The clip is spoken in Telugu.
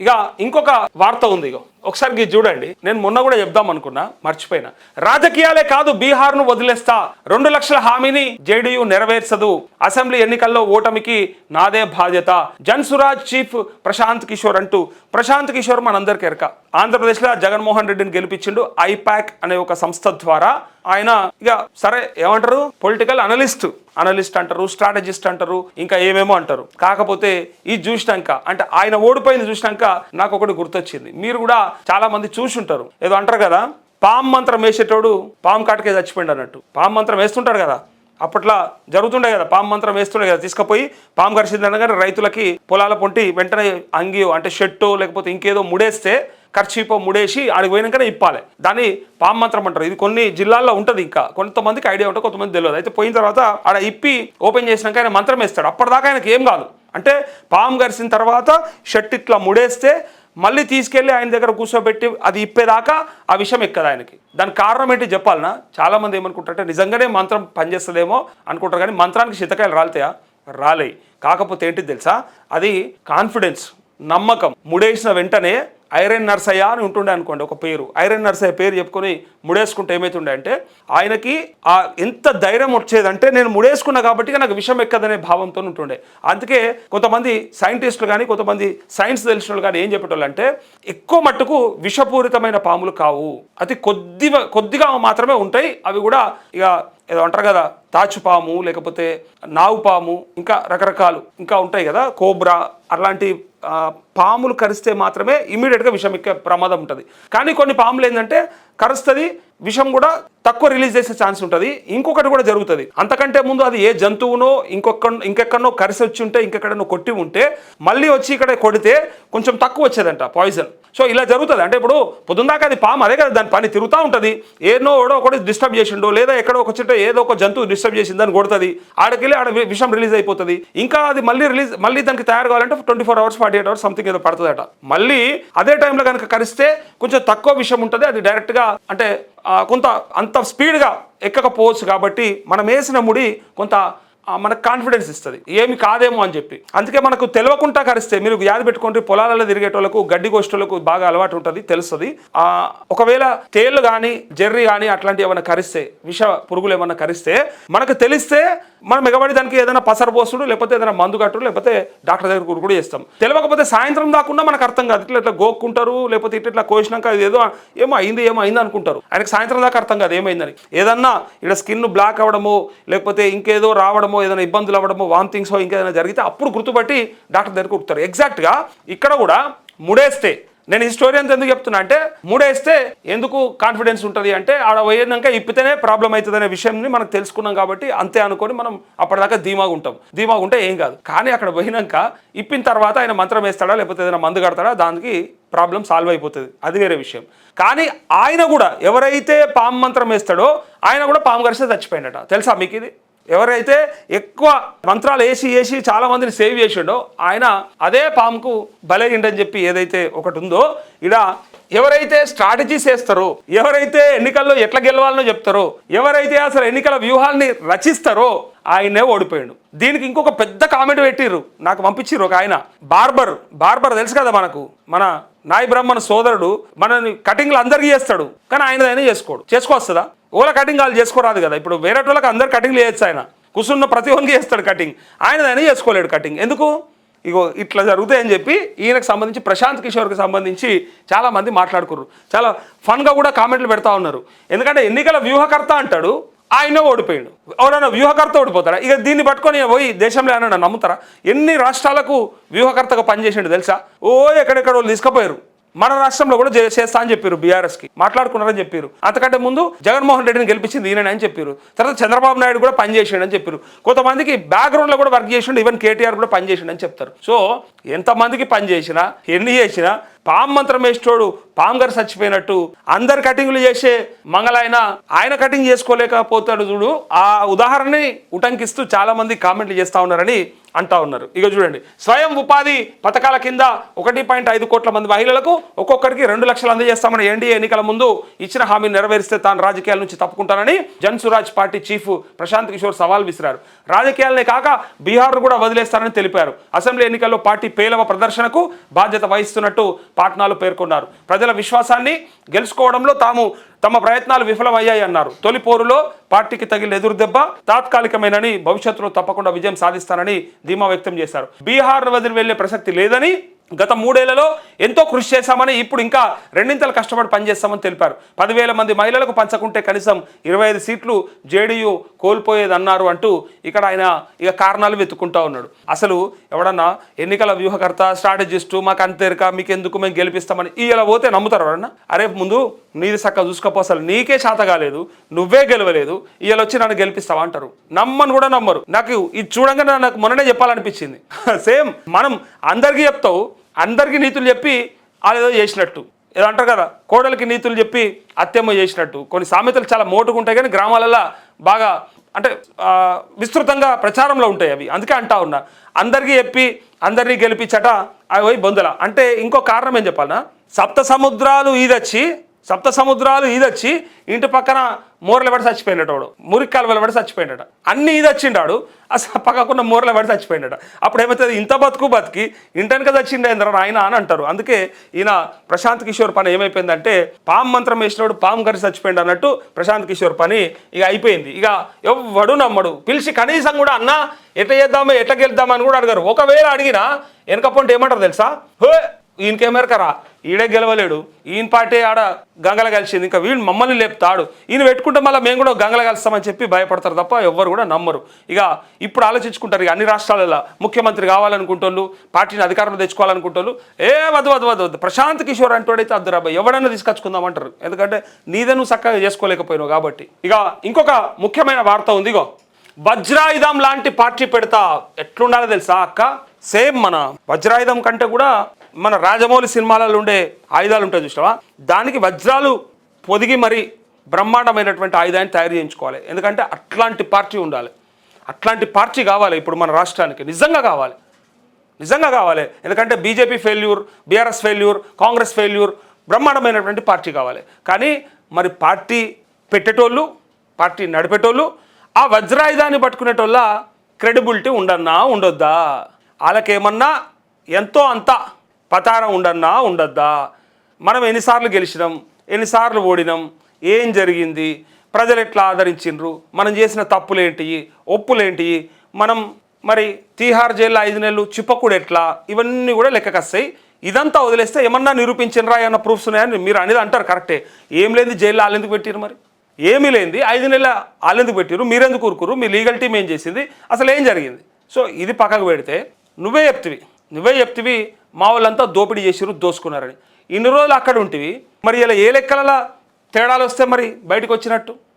ఇక ఇంకొక వార్త ఉంది ఇగో. ఒకసారి ఇది చూడండి. నేను మొన్న కూడా చెప్దాం అనుకున్నా మర్చిపోయినా. రాజకీయాలే కాదు బీహార్ను వదిలేస్తా. రెండు లక్షల హామీని జేడీయూ నెరవేర్చదు. అసెంబ్లీ ఎన్నికల్లో ఓటమికి నాదే బాధ్యత. జన్సురాజ్ చీఫ్ ప్రశాంత్ కిషోర్ అంటూ ప్రశాంత్ కిషోర్ మనందరికీ ఎరక. ఆంధ్రప్రదేశ్లో జగన్మోహన్ రెడ్డిని గెలిపించిండు ఐపాక్ అనే ఒక సంస్థ ద్వారా. ఆయన ఇక సరే ఏమంటారు? Political analyst. అనలిస్ట్ అంటారు స్ట్రాటజిస్ట్ అంటారు ఇంకా ఏమేమో అంటారు. కాకపోతే ఇది చూసినాక అంటే ఆయన ఓడిపోయింది చూసినాక నాకు ఒకటి గుర్తొచ్చింది. మీరు కూడా చాలా మంది చూసుంటారు. ఏదో అంటారు కదా పామ్ మంత్రం వేసేటోడు పాము కాటకే చచ్చిపోయింది అన్నట్టు. పాము మంత్రం వేస్తుంటారు కదా. అప్పట్లో జరుగుతుండే కదా పాము మంత్రం వేస్తుండే కదా. తీసుకుపోయి పాము కరిచింది అనగానే రైతులకి పొలాల పొంటి వెంటనే అంగియో అంటే షర్టో లేకపోతే ఇంకేదో ముడేస్తే ఖర్చీపో ముడేసి ఆడికి పోయినాకనే ఇప్పాలి. దాన్ని పాము మంత్రం అంటారు. ఇది కొన్ని జిల్లాల్లో ఉంటుంది ఇంకా. కొంతమందికి ఐడియా ఉంటుంది కొంతమంది తెలియదు. అయితే పోయిన తర్వాత ఆడ ఇప్పి ఓపెన్ చేసినాక ఆయన మంత్రం వేస్తాడు. అప్పటిదాకా ఆయనకి ఏం కాదు. అంటే పాము గరిసిన తర్వాత షర్ట్ ఇట్లా ముడేస్తే మళ్ళీ తీసుకెళ్ళి ఆయన దగ్గర కూర్చోబెట్టి అది ఇప్పేదాకా ఆ విషయం ఎక్కదు ఆయనకి. దానికి కారణం ఏంటి చెప్పాలనా? చాలామంది ఏమనుకుంటారంటే నిజంగానే మంత్రం పనిచేస్తుందేమో అనుకుంటారు కానీ మంత్రానికి శీతకాయలు రాలితాయా? రాలే కాకపోతే ఏంటి తెలుసా? అది కాన్ఫిడెన్స్ నమ్మకం ముడేసిన వెంటనే ఐరన్ నర్సయ్య అని ఉంటుండే అనుకోండి ఒక పేరు. ఐరన్ నర్సయ్య పేరు చెప్పుకొని ముడేసుకుంటే ఏమైతుండే అంటే ఆయనకి ఆ ఎంత ధైర్యం వచ్చేదంటే నేను ముడేసుకున్నా కాబట్టి నాకు విషయం ఎక్కదనే భావంతో ఉంటుండే. అందుకే కొంతమంది సైంటిస్టులు కానీ కొంతమంది సైన్స్ తెలిసిన వాళ్ళు కానీ ఏం చెప్పేటోళ్ళు అంటే ఎక్కువ మట్టుకు విషపూరితమైన పాములు కావు. అతి కొద్ది కొద్దిగా మాత్రమే ఉంటాయి. అవి కూడా ఇక ఏదో అంటారు కదా తాచుపాము లేకపోతే నావు పాము ఇంకా రకరకాలు ఇంకా ఉంటాయి కదా కోబ్రా అలాంటి పాములు కరిస్తే మాత్రమే ఇమీడియట్గా విషం ఎక్కే ప్రమాదం ఉంటుంది. కానీ కొన్ని పాములు ఏంటంటే కరుస్తుంది విషం కూడా తక్కువ రిలీజ్ చేసే ఛాన్స్ ఉంటుంది. ఇంకొకటి కూడా జరుగుతుంది. అంతకంటే ముందు అది ఏ జంతువునో ఇంకొక ఇంకెక్కడనో కరిసి వచ్చి ఉంటే ఇంకెక్కడనో కొట్టి ఉంటే మళ్ళీ వచ్చి ఇక్కడ కొడితే కొంచెం తక్కువ వచ్చేదంట పాయిజన్. సో ఇలా జరుగుతుంది. అంటే ఇప్పుడు పొద్దుందాకా అది పాము అదే కదా దాని పని తిరుగుతూ ఉంటుంది. ఏనో ఎవడో ఒకటి డిస్టర్బ్ చేసిండో లేదా ఎక్కడో ఒక చెట్టు ఏదో ఒక జంతువు డిస్టర్బ్ చేసిందని కొడుతుంది. ఆడకెళ్ళి ఆడ విషం రిలీజ్ అయిపోతుంది. ఇంకా అది మళ్ళీ రిలీజ్ మళ్ళీ దానికి తయారు కావాలంటే twenty four hours forty eight hours something ఏదో పడుతుందట. మళ్ళీ అదే టైంలో కనుక కరిస్తే కొంచెం తక్కువ విషయం ఉంటుంది అది డైరెక్ట్గా అంటే కొంత అంత స్పీడ్గా ఎక్కకపోవచ్చు కాబట్టి మనం వేసిన ముడి కొంత మనకు కాన్ఫిడెన్స్ ఇస్తుంది. ఏమి కాదేమో అని చెప్పి. అందుకే మనకు తెలియకుండా కరిస్తే మీరు వ్యాధి పెట్టుకుంటే పొలాలలో తిరిగేటోళ్ళకు గడ్డి గోష్ఠులకు బాగా అలవాటు ఉంటుంది తెలుస్తుంది. ఒకవేళ తేళ్ళు కానీ జెర్రీ కానీ అట్లాంటివి ఏమైనా కరిస్తే విష పురుగులు ఏమైనా కరిస్తే మనకు తెలిస్తే మనం ఎగబడి దానికి ఏదైనా పసరు పోసుడు లేకపోతే ఏదైనా మందు కట్టుడు లేకపోతే డాక్టర్ దగ్గర కూడా చేస్తాం. తెలియకపోతే సాయంత్రం దాకుండా మనకు అర్థం కాదు. ఇట్లా ఇట్లా గోక్కుంటారు లేకపోతే ఇట్లా ఇట్లా కోసినాక ఇది ఏదో ఏమో అయింది ఏమో అయింది అనుకుంటారు. ఆయనకి సాయంత్రం దాకా అర్థం కాదు ఏమైందని. ఏదన్నా ఇక్కడ స్కిన్ బ్లాక్ అవ్వడము లేకపోతే ఇంకేదో రావడమో ఏదైనా ఇబ్బందులు అవ్వడము వామిటింగ్స్ ఇంకేదైనా జరిగితే అప్పుడు గుర్తుపట్టి డాక్టర్ దగ్గర కుడతారు ఎగ్జాక్ట్గా ఇక్కడ కూడా ముడేస్తే నేను ఈ స్టోరీ ఎందుకు చెప్తున్నా అంటే మూడేస్తే ఎందుకు కాన్ఫిడెన్స్ ఉంటుంది అంటే ఆడ పోయినాక ఇప్పితేనే ప్రాబ్లం అవుతుంది అనే విషయంని మనం తెలుసుకున్నాం కాబట్టి అంతే అనుకొని మనం అప్పటిదాకా ధీమాగా ఉంటాం. ధీమాగా ఉంటే ఏం కాదు. కానీ అక్కడ పోయినాక ఇప్పిన తర్వాత ఆయన మంత్రం వేస్తాడా లేకపోతే ఏదైనా మందు కడతాడా దానికి ప్రాబ్లం సాల్వ్ అయిపోతుంది. అది వేరే విషయం. కానీ ఆయన కూడా ఎవరైతే పాము మంత్రం వేస్తాడో ఆయన కూడా పాము కరిస్తే చచ్చిపోయినట. తెలుసా మీకు ఇది? ఎవరైతే ఎక్కువ మంత్రాలు వేసి వేసి చాలా మందిని సేవ్ చేసిండో ఆయన అదే పాముకు బలైండని చెప్పి ఏదైతే ఒకటి ఉందో ఇడ ఎవరైతే స్ట్రాటజీస్ వేస్తారో ఎవరైతే ఎన్నికల్లో ఎట్లా గెలవాలనో చెప్తారో ఎవరైతే అసలు ఎన్నికల వ్యూహాల్ని రచిస్తారో ఆయనే ఓడిపోయాడు. దీనికి ఇంకొక పెద్ద కామెంట్ పెట్టిర్రు. నాకు పంపించిర్రు ఒక ఆయన. బార్బర్ బార్బర్ తెలుసు కదా మనకు? మన నాయి బ్రహ్మణ సోదరుడు మనని కటింగ్లు అందరికీ చేస్తాడు. కానీ ఆయన ఆయన చేసుకోడు. చేసుకోవస్తుందా? ఓల కటింగ్ వాళ్ళు చేసుకోరాదు కదా. ఇప్పుడు వేరే వాళ్ళకి అందరు కటింగ్లు చేయొచ్చు ఆయన. కూర్చున్న ప్రతి ఒక్కరికి చేస్తాడు కటింగ్. ఆయన ఆయన చేసుకోలేడు కటింగ్. ఎందుకు? ఇగో ఇట్లా జరుగుతాయని చెప్పి ఈయనకు సంబంధించి ప్రశాంత్ కిషోర్కి సంబంధించి చాలామంది మాట్లాడుకున్నారు చాలా ఫన్గా కూడా కామెంట్లు పెడతా ఉన్నారు. ఎందుకంటే ఎన్నికల వ్యూహకర్త అంటాడు. ఆయన ఓడిపోయాడు. ఎవరైనా వ్యూహకర్త ఓడిపోతారా? ఇక దీన్ని పట్టుకొని పోయి దేశంలో ఏమన్నా నమ్ముతారా? ఎన్ని రాష్ట్రాలకు వ్యూహకర్తగా పనిచేసిండు తెలుసా? ఓ ఎక్కడెక్కడ వాళ్ళు తీసుకుపోయారు. మన రాష్ట్రంలో కూడా చేస్తా అని చెప్పారు బీఆర్ఎస్కి మాట్లాడుకున్నారని చెప్పారు. అంతకంటే ముందు జగన్మోహన్ రెడ్డిని గెలిపించింది ఈయన అని చెప్పారు. తర్వాత చంద్రబాబు నాయుడు కూడా పనిచేసాడు అని చెప్పారు. కొంతమందికి బ్యాక్గ్రౌండ్లో కూడా వర్క్ చేసిండు ఈవెన్ కేటీఆర్ కూడా పనిచేసిండు అని చెప్తారు. సో ఎంతమందికి పని చేసినా ఎన్ని చేసినా పాము మంత్రం వేసేటోడు పాము గారు చచ్చిపోయినట్టు అందరు కటింగ్లు చేసే మంగళాయన ఆయన కటింగ్ చేసుకోలేకపోతాడు చూడు. ఆ ఉదాహరణని ఉటంకిస్తూ చాలామంది కామెంట్లు చేస్తా ఉన్నారని అంటా ఉన్నారు. ఇక చూడండి. స్వయం ఉపాధి పథకాల కింద ఒకటి పాయింట్ ఐదు కోట్ల మంది మహిళలకు ఒక్కొక్కరికి రెండు లక్షలు అందజేస్తామని ఎన్డీఏ ఎన్నికల ముందు ఇచ్చిన హామీ నెరవేరిస్తే తాను రాజకీయాల నుంచి తప్పుకుంటానని జన్ సురాజ్ పార్టీ చీఫ్ ప్రశాంత్ కిషోర్ సవాల్ విసిరారు. రాజకీయాలనే కాక బీహార్ను కూడా వదిలేస్తారని తెలిపారు. అసెంబ్లీ ఎన్నికల్లో పార్టీ పేలవ ప్రదర్శనకు బాధ్యత వహిస్తున్నట్టు పాట్నాలు పేర్కొన్నారు. ప్రజల విశ్వాసాన్ని గెలుచుకోవడంలో తాము తమ ప్రయత్నాలు విఫలమయ్యాయి అన్నారు. తొలి పోరులో పార్టీకి తగిలిన ఎదురుదెబ్బ తాత్కాలికమైనని తాత్కాలికమేనని భవిష్యత్తులో తప్పకుండా విజయం సాధిస్తానని ధీమా వ్యక్తం చేశారు. బీహార్ వదిలి వెళ్ళే ప్రసక్తి లేదని గత మూడేళ్ళలో ఎంతో కృషి చేశామని ఇప్పుడు ఇంకా రెండింతలు కష్టపడి పనిచేస్తామని తెలిపారు. పదివేల మంది మహిళలకు పంచకుంటే కనీసం ఇరవై ఐదు సీట్లు జేడీయూ కోల్పోయేదన్నారు అంటూ ఇక్కడ ఆయన ఇక కారణాలు వెతుక్కుంటా ఉన్నాడు. అసలు ఎవడన్నా ఎన్నికల వ్యూహకర్త స్ట్రాటజిస్టు మాకు అంతేరిక మీకు ఎందుకు మేము గెలిపిస్తామని ఇలా పోతే నమ్ముతారు ఎవరన్నా? అరే ముందు నీది చక్కగా చూసుకోపో అసలు నీకే చేత కాలేదు నువ్వే గెలవలేదు ఇలా వచ్చి నన్ను గెలిపిస్తావా అంటారు. నమ్మని కూడా నమ్మరు. నాకు ఇది చూడంగానే నాకు మొన్ననే చెప్పాలనిపించింది. సేమ్ మనం అందరికీ చెప్తావు అందరికీ నీతులు చెప్పి వాళ్ళు ఏదో చేసినట్టు. ఏదో అంటారు కదా కోడలికి నీతులు చెప్పి అత్తెమ్మ చేసినట్టు. కొన్ని సామెతలు చాలా మోటుగా ఉంటాయి కానీ గ్రామాలలో బాగా అంటే విస్తృతంగా ప్రచారంలో ఉంటాయి అవి. అందుకే అంటా ఉన్నా. అందరికీ చెప్పి అందరినీ గెలిపించట అవి పోయి బొందల. అంటే ఇంకో కారణం ఏం చెప్పాలనా సప్త సముద్రాలు ఈదొచ్చి సప్త సముద్రాలు ఈదొచ్చి ఇంటి పక్కన మూరలు పడి చచ్చిపోయినట్టు వాడు. మురికి కాలువలు పడి చచ్చిపోయినట అన్ని ఈదొచ్చిండాడు. అసలు పక్కకున్న మూరలు పడి చచ్చిపోయినట అప్పుడు ఏమవుతుంది ఇంత బతుకు బతికి ఇంటెనక చచ్చిండే ఆయన అని అంటారు. అందుకే ఈయన ప్రశాంత్ కిషోర్ పని ఏమైపోయిందంటే పాము మంత్రం వేసినోడు పాము కరిసి చచ్చిపోయింది అన్నట్టు ప్రశాంత్ కిషోర్ పని ఇక అయిపోయింది. ఇక ఎవ్వడు నమ్మడు. పిలిచి కనీసం కూడా అన్న ఎట్లా చేద్దామో ఎట్లా గెలుద్దామని కూడా అడగారు. ఒకవేళ అడిగినా వెనకపోంటే ఏమంటారు తెలుసా? హో ఈయనకేమేరకరా ఈడే గెలవలేడు. ఈయన పార్టీ ఆడ గంగల కలిసింది. ఇంకా వీళ్ళు మమ్మల్ని లేపుతాడు. ఈయన పెట్టుకుంటే మళ్ళీ మేము కూడా గంగల కలుస్తామని చెప్పి భయపడతారు తప్ప ఎవ్వరు కూడా నమ్మరు. ఇక ఇప్పుడు ఆలోచించుకుంటారు ఇక అన్ని రాష్ట్రాలలో. ముఖ్యమంత్రి కావాలనుకుంటోళ్ళు పార్టీని అధికారంలో తెచ్చుకోవాలనుకుంటోళ్ళు ఏ వద్దు వద్దు వద్దు వద్దు. ప్రశాంత్ కిషోర్ అంటోడైతే అద్దురాబాయ్ ఎవడన్నా తీసుకొచ్చుకుందాం అంటారు ఎందుకంటే నీదే నువ్వు చక్కగా చేసుకోలేకపోయినావు కాబట్టి. ఇక ఇంకొక ముఖ్యమైన వార్త ఉంది ఇగో. వజ్రాయుధం లాంటి పార్టీ పెడతా ఎట్లుండాలో తెలుసా అక్క? సేమ్ మన వజ్రాయుధం కంటే కూడా మన రాజమౌళి సినిమాలలో ఉండే ఆయుధాలు ఉంటాయి చూసావా దానికి వజ్రాలు పొదిగి మరి బ్రహ్మాండమైనటువంటి ఆయుధాన్ని తయారు చేయించుకోవాలి. ఎందుకంటే అట్లాంటి పార్టీ ఉండాలి. అట్లాంటి పార్టీ కావాలి ఇప్పుడు మన రాష్ట్రానికి. నిజంగా కావాలి. నిజంగా కావాలి. ఎందుకంటే BJP failure BRS failure Congress failure బ్రహ్మాండమైనటువంటి పార్టీ కావాలి. కానీ మరి పార్టీ పెట్టేటోళ్ళు పార్టీ నడిపేటోళ్ళు ఆ వజ్రాయుధాన్ని పట్టుకునేటోళ్ళ క్రెడిబిలిటీ ఉండన్నా ఉండొద్దా? వాళ్ళకేమన్నా ఎంతో అంత పతారం ఉండన్నా ఉండద్దా? మనం ఎన్నిసార్లు గెలిచినాం ఎన్నిసార్లు ఓడినాం ఏం జరిగింది? ప్రజలు ఎట్లా ఆదరించిండ్రు? మనం చేసిన తప్పులేంటి? ఒప్పులేంటి? మనం మరి తీహార్ జైల్లో ఐదు నెలలు చిప్పకుడు ఎట్లా? ఇవన్నీ కూడా లెక్కకొస్తాయి ఇదంతా వదిలేస్తే ఏమన్నా నిరూపించినరా ఏమన్నా ప్రూఫ్స్ ఉన్నాయని మీరు అనేది అంటారు కరెక్టే ఏం. లేని జైల్లో వాళ్ళెందుకు పెట్టారు మరి? ఏమీ లేనిది. ఐదు నెలల వాళ్ళెందుకు పెట్టారు మీరెందుకు కూరుకురు మీ లీగల్ టీం ఏం చేసింది? అసలు ఏం జరిగింది? సో ఇది పక్కకు పెడితే నువ్వే చెప్తివి. నువ్వే చెప్తివి మా వాళ్ళంతా దోపిడీ చేసిరు దోసుకున్నారని. ఇన్ని రోజులు అక్కడ ఉంటివి మరి ఇలా ఏ లెక్కల తేడాలు వస్తే మరి బయటకు వచ్చినట్టు?